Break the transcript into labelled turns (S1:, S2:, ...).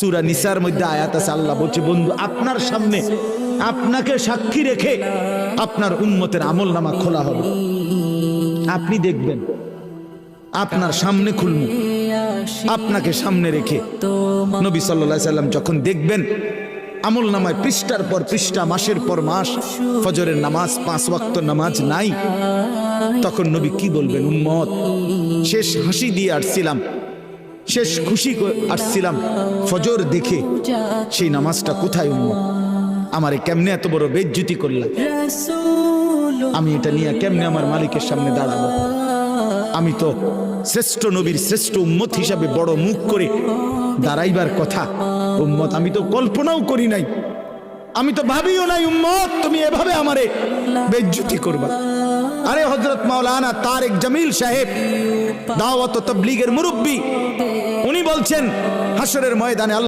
S1: সুরা নিসার মধ্যে আয়াত আছে, আল্লাহ বলছে, বন্ধু, আপনার সামনে আপনাকে সাক্ষী রেখে আপনার উন্মতের আমল নামা খোলা হবে। আপনি দেখবেন, আপনার সামনে খুলমু। আপনাকে সামনে রেখে নবী সাল্লাহ সাল্লাম যখন দেখবেন আমল নামায় পৃষ্ঠার পর পৃষ্ঠা, মাসের পর মাস, ফজরের নামাজ, পাঁচ ওয়াক্ত নামাজ নাই, তখন নবী কি বলবেন, উম্মত, শেষ হাসি দিয়ে আসছিলাম। শেষ খুশি আসছিলাম। ফজর দেখে সেই নামাজটা কোথায় উম্মত আমারে কেমনে এত বড় বেজ্জুতি করলাম আমি এটা নিয়ে কেমনে আমার মালিকের সামনে দাঁড়াবো? আমি তো শ্রেষ্ঠ নবীর শ্রেষ্ঠ উম্মত হিসাবে বড় মুখ করে দাঁড়াইবার কথা। উম্মত, আমি তো কল্পনাও করি নাই। আমি তো ভাবিও নাই, উম্মত, তুমি এভাবে আমারে বেজ্জুতি করবা। আরে হজরত মাওলানা তারেক জামিল সাহেব দাওয়াত তবলিগের মুরব্বী উনি বলছেন হাসরের ময়দানে